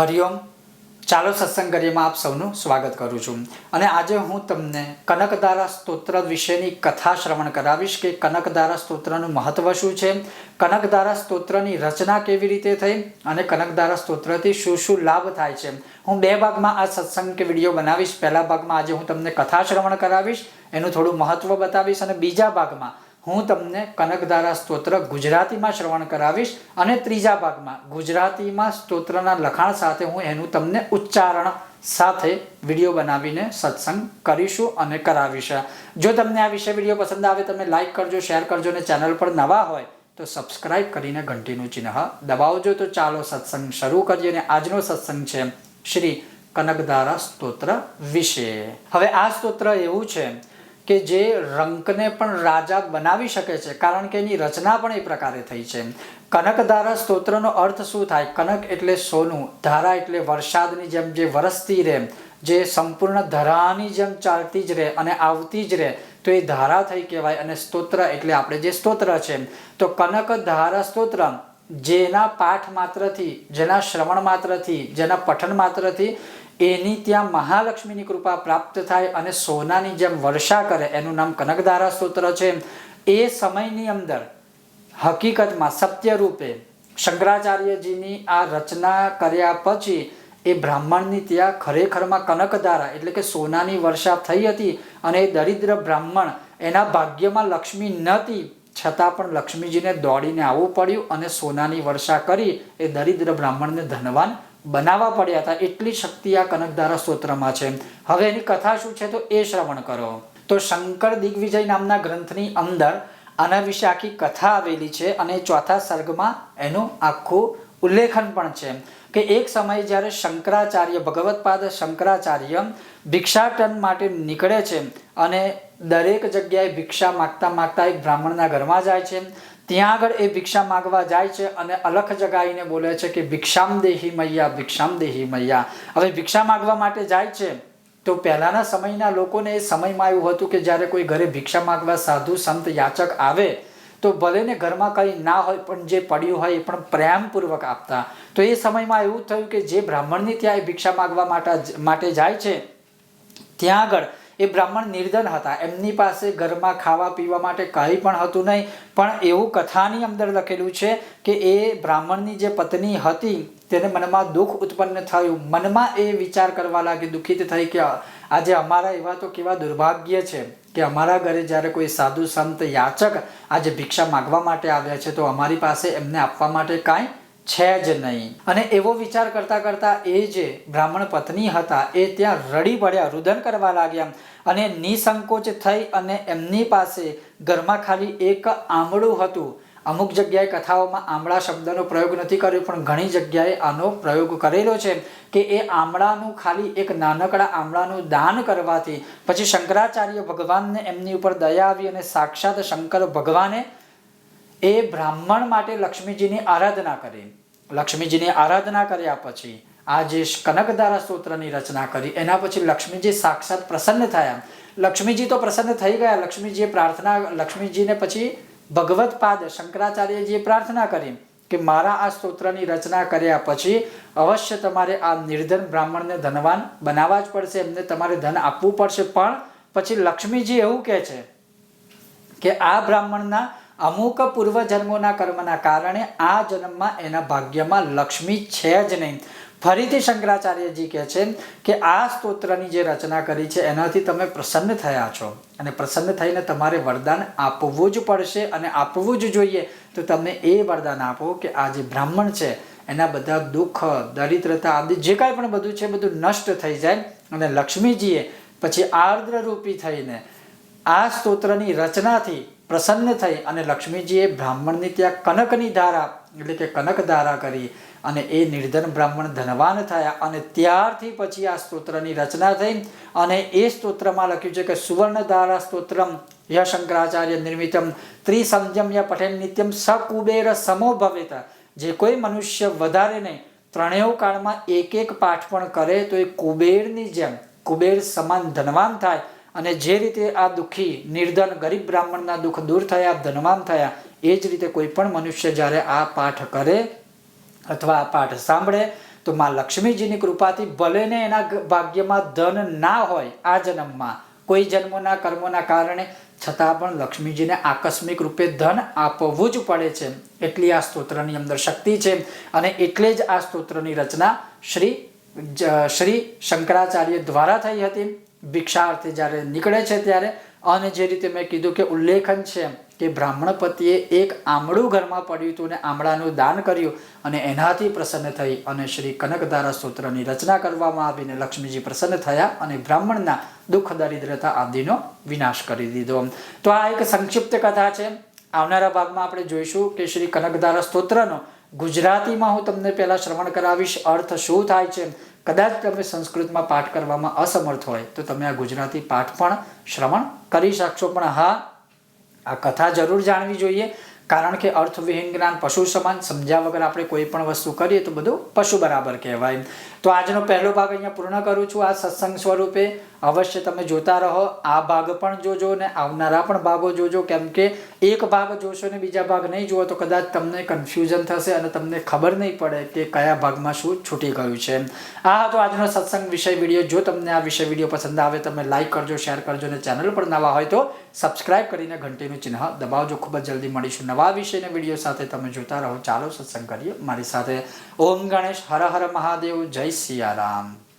હરિઓમ ચાલો સત્સંગ કરીએમાં આપ સૌનું સ્વાગત કરું છું. અને આજે હું તમને કનકધારા સ્તોત્ર વિશેની કથા શ્રવણ કરાવીશ કે કનકધારા સ્તોત્રનું મહત્વ શું છે કનકધારા સ્તોત્રની રચના કેવી રીતે થઈ અને કનકધારા સ્તોત્રથી શું શું લાભ થાય છે. હું બે ભાગમાં આ સત્સંગ કે વીડિયો બનાવીશ. પહેલા ભાગમાં આજે હું તમને કથા શ્રવણ કરાવીશ, એનું થોડું મહત્વ બતાવીશ અને બીજા ભાગમાં હું તમને કનકધારા સ્તોત્ર ગુજરાતીમાં શ્રવણ કરાવીશ અને ત્રીજા ભાગમાં ગુજરાતીમાં સ્તોત્રના લખાણ સાથે હું એનું તમને ઉચ્ચારણ સાથે વીડિયો બનાવીને સત્સંગ કરીશું અને કરાવીશ. જો તમને આ વિશે વીડિયો પસંદ આવે, તમે લાઈક કરજો શેર કરજો અને ચેનલ પર નવા હોય, તો સબસ્ક્રાઇબ કરીને ઘંટીનું ચિહ્ન દબાવજો. તો ચાલો સત્સંગ શરૂ કરીએ અને આજનો સત્સંગ છે શ્રી કનકધારા સ્તોત્ર વિશે. હવે આ સ્તોત્ર એવું છે કે જે રંકને પણ રાજા બનાવી શકે છે, કારણ કે એની રચના પણ એ પ્રકારે થઈ છે. કનકધારા સ્તોત્રનો અર્થ શું થાય? કનક એટલે સોનું, ધારા એટલે વરસાદની જેમ જે વરસતી રહે, જે સંપૂર્ણ ધરાની જેમ ચાલતી જ રહે અને આવતી જ રહે, તો એ ધારા થઈ કહેવાય અને સ્તોત્ર એટલે આપણે જે સ્તોત્ર છે. તો કનક ધારા સ્તોત્ર, જેના પાઠ માત્રથી, જેના શ્રવણ માત્રથી, જેના પઠન માત્રથી એની ત્યાં મહાલક્ષ્મીની કૃપા પ્રાપ્ત થાય અને સોનાની જેમ વર્ષા કરે, એનું નામ કનકધારા સ્તોત્ર છે. એ સમયની અંદર હકીકતમાં સત્ય રૂપે શંકરાચાર્યજીની આ રચના કર્યા પછી એ બ્રાહ્મણની ત્યાં ખરેખરમાં કનકધારા એટલે કે સોનાની વર્ષા થઈ હતી અને એ દરિદ્ર બ્રાહ્મણ એના ભાગ્યમાં લક્ષ્મી નહોતી. છતાં પણ લક્ષ્મીજીને દોડીને આવવું પડ્યું અને સોનાની વર્ષા કરી. એ દરિદ્ર બ્રાહ્મણને ધનવાન બનાવવા પડ્યા હતા એટલી શક્તિ આ કનકધારા સ્તોત્રમાં છે. હવે એની કથા શું છે તો એ શ્રવણ કરો. તો શંકર દિગ્વિજય નામના ગ્રંથની અંદર આના વિશે આખી કથા આવેલી છે અને ચોથા સર્ગમાં એનું આખું ઉલ્લેખન પણ છે કે એક સમયે જ્યારે શંકરાચાર્ય, ભગવતપાદ શંકરાચાર્ય ભિક્ષાટન માટે નીકળે છે અને દરેક જગ્યાએ ભિક્ષા માગતા માગતા એક બ્રાહ્મણના ઘરમાં જાય છે ત્યાં આગળ એ ભિક્ષા માગવા જાય છે અને અલખ જગાઈને બોલે છે કે ભિક્ષામ દેહી મૈયા, ભિક્ષામ દેહી મૈયા. હવે ભિક્ષા માગવા માટે જાય છે તો પહેલાના સમયના લોકોને એ સમયમાં એવું હતું કે જ્યારે કોઈ ઘરે ભિક્ષા માગવા સાધુ, સંત, યાચક આવે, તો ભલે ને ઘરમાં કંઈ ના હોય, પણ જે પડ્યું હોય એ પણ પ્રેમપૂર્વક આપતા. તો એ સમયમાં એવું થયું કે જે બ્રાહ્મણની ત્યાં એ ભિક્ષા માગવા માટે માટે જાય છે, ત્યાં આગળ એ બ્રાહ્મણ નિર્ધન હતા. એમની પાસે ઘરમાં ખાવા પીવા માટે કંઈ પણ હતું નહીં. પણ એવું કથાની અંદર લખેલું છે કે એ બ્રાહ્મણની જે પત્ની હતી, તેને મનમાં દુઃખ ઉત્પન્ન થયું. મનમાં એ વિચાર કરવા લાગી, દુઃખિત થઈ કે આજે અમારા એવા તો કેવા દુર્ભાગ્ય છે કે અમારા ઘરે જ્યારે કોઈ સાધુ સંત યાચક આજે ભિક્ષા માગવા માટે આવ્યા છે, તો અમારી પાસે એમને આપવા માટે કાંઈ છે જ નહીં. અને એવો વિચાર કરતા કરતા એ જે બ્રાહ્મણ પત્ની હતા, એ ત્યાં રડી પડ્યા, રુદન કરવા લાગ્યા અને નિસંકોચ થઈ અને એમની પાસે ઘરમાં ખાલી એક આંબળું હતું. અમુક જગ્યાએ કથાઓમાં આમળા શબ્દનો પ્રયોગ નથી કર્યો, પણ ઘણી જગ્યાએ આનો પ્રયોગ કરેલો છે કે એ આમળાનું ખાલી એક નાનકડા આમળાનું દાન કરવાથી, પછી શંકરાચાર્ય ભગવાનને એમની ઉપર દયા આવી અને સાક્ષાત શંકર ભગવાને એ બ્રાહ્મણ માટે લક્ષ્મીજીની આરાધના કરી. લક્ષ્મીજીની આરાધના કર્યા પછી આ જે કનકધારા સ્તોત્રની રચના કરી, એના પછી લક્ષ્મીજી સાક્ષાત પ્રસન્ન થયા. લક્ષ્મીજી તો પ્રસન્ન થઈ ગયા. લક્ષ્મીજીએ પ્રાર્થના, લક્ષ્મીજીને પછી ભગવત પાદ શંકરાચાર્યજીએ પ્રાર્થના કરી કે મારા આ સ્તોત્રની રચના કર્યા પછી અવશ્ય તમારે આ નિર્ધન બ્રાહ્મણને ધનવાન બનાવવા જ પડશે. એમને તમારે ધન આપવું પડશે. પણ પછી લક્ષ્મીજી એવું કહે છે કે આ બ્રાહ્મણના અમુક પૂર્વજન્મોના કર્મના કારણે આ જન્મમાં એના ભાગ્યમાં લક્ષ્મી છે જ નહીં. ફરીથી શંકરાચાર્યજી કહે છે કે આ સ્તોત્રની જે રચના કરી છે, એનાથી તમે પ્રસન્ન થયા છો. અને પ્રસન્ન થઈને તમારે વરદાન આપવું જ પડશે અને આપવું જ જોઈએ. તો તમે એ વરદાન આપો કે આ જે બ્રાહ્મણ છે, એના બધા દુઃખ, દરિદ્રતા આદિ જે કાંઈ પણ બધું છે, બધું નષ્ટ થઈ જાય. અને લક્ષ્મીજીએ પછી આર્દ્રરૂપી થઈને આ સ્તોત્રની રચનાથી પ્રસન્ન થઈ અને લક્ષ્મીજીએ બ્રાહ્મણની ત્યાં કનકની ધારા, એટલે કે કનક ધારા કરી અને એ નિર્ધન બ્રાહ્મણ ધનવાન થયા અને ત્યારથી પછી આ સ્તોત્રની રચના થઈ અને એ સ્તોત્રમાં લખ્યું છે કે સુવર્ણ ધારા સ્તોત્રમ ય શંકરાચાર્ય નિર્મિતમ ત્રિસંજમ્ય પઠેન નિત્યમ સકુબેર સમો ભવેત. જે કોઈ મનુષ્ય વધારે નહીં, ત્રણેય કાળમાં એક એક પાઠ પણ કરે તો એ કુબેરની જેમ, કુબેર સમાન ધનવાન થાય અને જે રીતે આ દુઃખી, નિર્ધન, ગરીબ બ્રાહ્મણના દુઃખ દૂર થયા, ધનવાન થયા, એ જ રીતે કોઈ પણ મનુષ્ય જ્યારે આ પાઠ કરે અથવા આ પાઠ સાંભળે, તો માં લક્ષ્મીજીની કૃપાથી ભલેને એના ભાગ્યમાં ધન ના હોય આ જન્મમાં, કોઈ જન્મોના કર્મોના કારણે, છતાં પણ લક્ષ્મીજીને આકસ્મિક રૂપે ધન આપવું જ પડે છે. એટલી આ સ્તોત્રની અંદર શક્તિ છે અને એટલે જ આ સ્તોત્રની રચના શ્રી શ્રી શંકરાચાર્ય દ્વારા થઈ હતી. ભિક્ષાર્થે જ્યારે નીકળે છે ત્યારે, અને જે રીતે મેં કીધું કે ઉલ્લેખન છે કે બ્રાહ્મણ પતિએ એક આમળું ઘરમાં પડ્યું હતું અને આમળાનું દાન કર્યું અને એનાથી પ્રસન્ન થઈ અને શ્રી કનકધારા સૂત્રની રચના કરવામાં આવીને લક્ષ્મીજી પ્રસન્ન થયા અને બ્રાહ્મણના દુઃખ, દરિદ્રતા આદિનો વિનાશ કરી દીધો. તો આ એક સંક્ષિપ્ત કથા છે. આવનારા ભાગમાં આપણે જોઈશું કે શ્રી કનકધારા સ્તોત્રનો ગુજરાતીમાં હું તમને પહેલાં શ્રવણ કરાવીશ, અર્થ શું થાય છે કદાચ તમે સંસ્કૃતમાં પાઠ કરવામાં અસમર્થ હોય, તો તમે આ ગુજરાતી પાઠ પણ શ્રવણ કરી શકશો. પણ હા, આ કથા જરૂર જાણવી જોઈએ, કારણ કે અર્થવિહીન જ્ઞાન પશુ સમાન સમજ્યા વગર આપણે કોઈ પણ વસ્તુ કરીએ તો બધું પશુ બરાબર કહેવાય. તો આજનો પહેલો ભાગ અહીંયા પૂર્ણ કરું છું. આ સત્સંગ સ્વરૂપે અવશ્ય તમે જોતા રહો. આ ભાગ પણ જોજો ને આવનારા પણ ભાગો જોજો. કેમ કે એક ભાગ જોશો ને બીજા ભાગ નહીં જુઓ તો કદાચ તમને કન્ફ્યુઝન થશે અને તમને ખબર નહીં પડે કે કયા ભાગમાં શું છૂટી ગયું છે. આ હતો આજનો સત્સંગ વિષય વીડિયો. જો તમને આ વિષય વીડિયો પસંદ આવે તમે લાઇક કરજો શેર કરજો અને ચેનલ પર નવા હોય તો સબસ્ક્રાઇબ કરીને ઘંટીનું ચિહ્ન દબાવજો. ખૂબ જ જલ્દી મળીશું નવા વિષયના વીડિયો સાથે. તમે જોતા રહો. ચાલો સત્સંગ કરીએ. મારી સાથે ઓમ ગણેશ. હર હર મહાદેવ. જય સિયારામ.